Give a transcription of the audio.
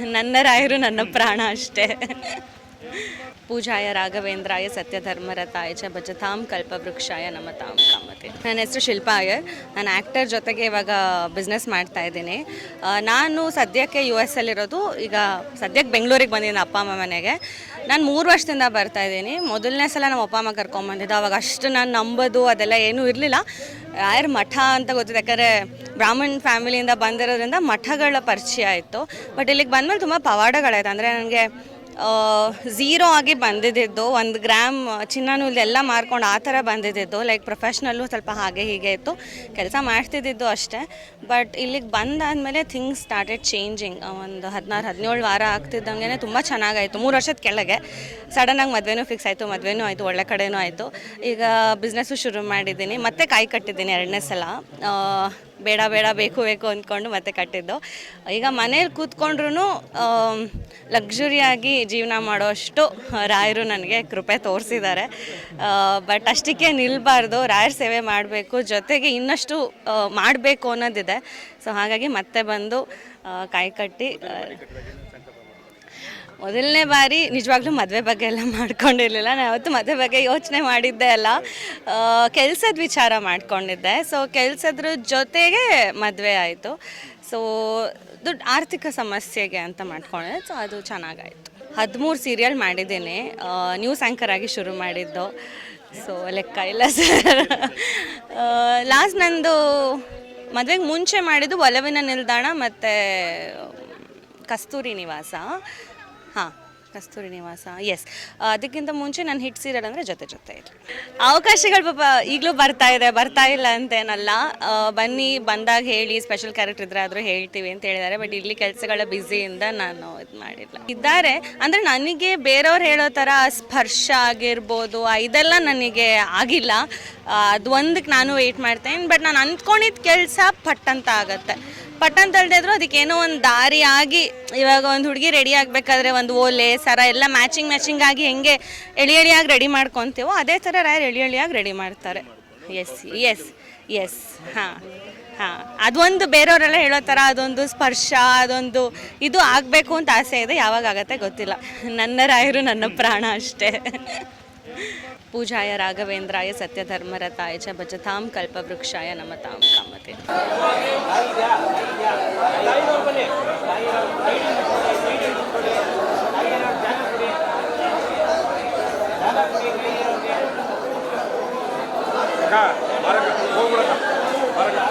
ನನ್ನ ರಾಯರು ನನ್ನ ಪ್ರಾಣ ಅಷ್ಟೇ. ಪೂಜಾಯ ರಾಘವೇಂದ್ರಾಯ ಸತ್ಯಧರ್ಮರತಾಯ ಚ ಭಜತಾಂ ಕಲ್ಪವೃಕ್ಷಾಯ ನಮತಾಂ ಕಾಮತೆ. ನನ್ನ ಹೆಸರು ಶಿಲ್ಪಾ ಅಯ್ಯರ್ ನಾನು ಆ್ಯಕ್ಟರ್ ಜೊತೆಗೆ ಇವಾಗ ಬಿಸ್ನೆಸ್ ಮಾಡ್ತಾ ಇದ್ದೀನಿ. ನಾನು ಸದ್ಯಕ್ಕೆ ಯು ಎಸ್ ಅಲ್ಲಿರೋದು. ಈಗ ಸದ್ಯಕ್ಕೆ ಬೆಂಗಳೂರಿಗೆ ಬಂದಿದ್ದೀನಿ ಅಪ್ಪ, ಅಮ್ಮ ಮನೆಗೆ. ನಾನು ಮೂರು ವರ್ಷದಿಂದ ಬರ್ತಾ ಇದ್ದೀನಿ. ಮೊದಲನೇ ಸಲ ನಮ್ಮ ಅಪ್ಪ, ಅಮ್ಮ ಕರ್ಕೊಂಬಂದಿದ್ದು ಅವಾಗ ಅಷ್ಟು ನಾನು ನಂಬೋದು, ಅದೆಲ್ಲ ಏನೂ ಇರಲಿಲ್ಲ. ಯಾರು ಮಠ ಅಂತ ಗೊತ್ತಿದೆ ಯಾಕಂದರೆ ಬ್ರಾಹ್ಮಣ್ ಫ್ಯಾಮಿಲಿಯಿಂದ ಬಂದಿರೋದ್ರಿಂದ ಮಠಗಳ ಪರಿಚಯ ಆಯಿತು ಬಟ್ ಇಲ್ಲಿಗೆ ಬಂದಮೇಲೆ ತುಂಬ ಪವಾಡಗಳಾಯ್ತು ಅಂದರೆ ನನಗೆ ಝೀರೋ ಆಗಿ ಬಂದಿದ್ದಿದ್ದು, ಒಂದು ಗ್ರಾಮ್ ಚಿನ್ನನೂ ಇಲ್ಲೆಲ್ಲ ಮಾರ್ಕೊಂಡು ಆ ಥರ ಬಂದಿದ್ದಿದ್ದು ಲೈಕ್ ಪ್ರೊಫೆಷ್ನಲ್ಲು ಸ್ವಲ್ಪ ಹಾಗೆ ಹೀಗೆ ಇತ್ತು, ಕೆಲಸ ಮಾಡ್ತಿದ್ದಿದ್ದು ಅಷ್ಟೇ. ಬಟ್ ಇಲ್ಲಿಗೆ ಬಂದಾದಮೇಲೆ ಥಿಂಗ್ಸ್ ಸ್ಟಾರ್ಟೆಡ್ ಚೇಂಜಿಂಗ್ ಒಂದು ಹದಿನಾರು, ಹದಿನೇಳು ವಾರ ಆಗ್ತಿದ್ದಂಗೆ ತುಂಬ ಚೆನ್ನಾಗಾಯಿತು. ಮೂರು ವರ್ಷದ ಕೆಳಗೆ ಸಡನ್ನಾಗಿ ಮದುವೆನೂ ಫಿಕ್ಸ್ ಆಯಿತು, ಮದುವೆನೂ ಆಯಿತು, ಒಳ್ಳೆ ಕಡೆಯೂ ಆಯಿತು. ಈಗ ಬಿಸ್ನೆಸ್ಸು ಶುರು ಮಾಡಿದ್ದೀನಿ, ಮತ್ತೆ ಕಾಯಿ ಕಟ್ಟಿದ್ದೀನಿ ಎರಡನೇ ಸಲ. ಬೇಡ ಬೇಡ, ಬೇಕು ಬೇಕು ಅಂದ್ಕೊಂಡು ಮತ್ತೆ ಕಟ್ಟಿದ್ದು. ಈಗ ಮನೇಲಿ ಕೂತ್ಕೊಂಡ್ರು ಲಕ್ಸುರಿಯಾಗಿ ಜೀವನ ಮಾಡೋಷ್ಟು ರಾಯರು ನನಗೆ ಕೃಪೆ ತೋರಿಸಿದ್ದಾರೆ. ಬಟ್ ಅಷ್ಟಕ್ಕೆ ನಿಲ್ಲಬಾರ್ದು ರಾಯರ ಸೇವೆ ಮಾಡಬೇಕು, ಜೊತೆಗೆ ಇನ್ನಷ್ಟು ಮಾಡಬೇಕು ಅನ್ನೋದಿದೆ. ಸೊ ಹಾಗಾಗಿ ಮತ್ತೆ ಬಂದು ಕಾಯಿ ಕಟ್ಟಿ ಮೊದಲನೇ ಬಾರಿ ನಿಜವಾಗ್ಲೂ ಮದುವೆ ಬಗ್ಗೆ ಎಲ್ಲ ಮಾಡ್ಕೊಂಡಿರಲಿಲ್ಲ. ನಾನು ಅವತ್ತು ಮದುವೆ ಬಗ್ಗೆ ಯೋಚನೆ ಮಾಡಿದ್ದೆ ಅಲ್ಲ. ಕೆಲಸದ ವಿಚಾರ ಮಾಡ್ಕೊಂಡಿದ್ದೆ. ಸೊ ಕೆಲಸದ್ರ ಜೊತೆಗೆ ಮದುವೆ ಆಯಿತು. ಸೊ ದುಡ್ಡು ಆರ್ಥಿಕ ಸಮಸ್ಯೆಗೆ ಅಂತ ಮಾಡ್ಕೊಂಡೆ. ಸೊ ಅದು ಚೆನ್ನಾಗಾಯಿತು. ಹದಿಮೂರು ಸೀರಿಯಲ್ ಮಾಡಿದ್ದೀನಿ. ನ್ಯೂಸ್ ಆ್ಯಂಕರ್ ಆಗಿ ಶುರು ಮಾಡಿದ್ದು. ಸೊ ಲೆಕ್ಕ ಇಲ್ಲ ಸರ್ ಲಾಸ್ಟ್ ನಂದು ಮದುವೆಗೆ ಮುಂಚೆ ಮಾಡಿದ್ದು ಒಲವಿನ ನಿಲ್ದಾಣ ಮತ್ತು ಕಸ್ತೂರಿ ನಿವಾಸ. ಹಾಂ, ಕಸ್ತೂರಿ ನಿವಾಸ ಎಸ್ ಅದಕ್ಕಿಂತ ಮುಂಚೆ ನಾನು ಹಿಟ್ ಸೀರಿಯಲ್ ಅಂದರೆ ಜೊತೆ ಜೊತೆ ಇರಲಿ. ಅವಕಾಶಗಳು ಪಾಪ ಈಗಲೂ ಬರ್ತಾ ಇದೆ, ಬರ್ತಾ ಇಲ್ಲ ಅಂತೇನಲ್ಲ. ಬನ್ನಿ, ಬಂದಾಗ ಹೇಳಿ ಸ್ಪೆಷಲ್ ಕ್ಯಾರೆಕ್ಟರ್ ಇದ್ರೆ ಆದರೂ ಹೇಳ್ತೀವಿ ಅಂತ ಹೇಳಿದ್ದಾರೆ ಬಟ್ ಇಲ್ಲಿ ಕೆಲಸಗಳ ಬ್ಯುಸಿಯಿಂದ ನಾನು ಇದು ಮಾಡಿಲ್ಲ. ಇದ್ದಾರೆ, ಅಂದರೆ ನನಗೆ ಬೇರೆಯವ್ರು ಹೇಳೋ ಥರ ಸ್ಪರ್ಶ ಆಗಿರ್ಬೋದು, ಇದೆಲ್ಲ ನನಗೆ ಆಗಿಲ್ಲ. ಅದು ಒಂದಕ್ಕೆ ನಾನು ವೆಯ್ಟ್ ಮಾಡ್ತೇನೆ ಬಟ್ ನಾನು ಅಂದ್ಕೊಂಡಿದ್ದ ಕೆಲಸ ಪಟ್ಟಂತ ಆಗತ್ತೆ ಪಟ್ ತಳ್ದಿದ್ರು ಅದಕ್ಕೆ ಏನೋ ಒಂದು ದಾರಿ ಆಗಿ ಇವಾಗ ಒಂದು ಹುಡುಗಿ ರೆಡಿ ಆಗಬೇಕಾದ್ರೆ ಒಂದು ಓಲೆ, ಸರ ಎಲ್ಲ ಮ್ಯಾಚಿಂಗ್ ಮ್ಯಾಚಿಂಗ್ ಆಗಿ ಹೆಂಗೆ ಎಳಿ ಎಳಿಯಾಗಿ ರೆಡಿ ಮಾಡ್ಕೊತೀವೋ, ಅದೇ ಥರ ರಾಯರ್ ಎಳಿ ಎಳಿಯಾಗಿ ರೆಡಿ ಮಾಡ್ತಾರೆ. ಎಸ್ ಎಸ್ ಎಸ್ ಹಾಂ ಹಾಂ. ಅದೊಂದು ಬೇರೆಯವರೆಲ್ಲ ಹೇಳೋ ಥರ ಅದೊಂದು ಸ್ಪರ್ಶ, ಅದೊಂದು ಇದು ಆಗಬೇಕು ಅಂತ ಆಸೆ ಇದೆ, ಯಾವಾಗ ಆಗತ್ತೆ ಗೊತ್ತಿಲ್ಲ. ನನ್ನ ರಾಯರು ನನ್ನ ಪ್ರಾಣ ಅಷ್ಟೇ. ಪೂಜಾಯ ರಾಘವೇಂದ್ರಾಯ ಸತ್ಯಧರ್ಮರತಾಯ ಚ ಭಜತಾಂ ಕಲ್ಪವೃಕ್ಷಾಯ ನಮತಾಂ ಕಾಮತೆ வரக்கா வரக்கா போகக்கூடாது வரக்கா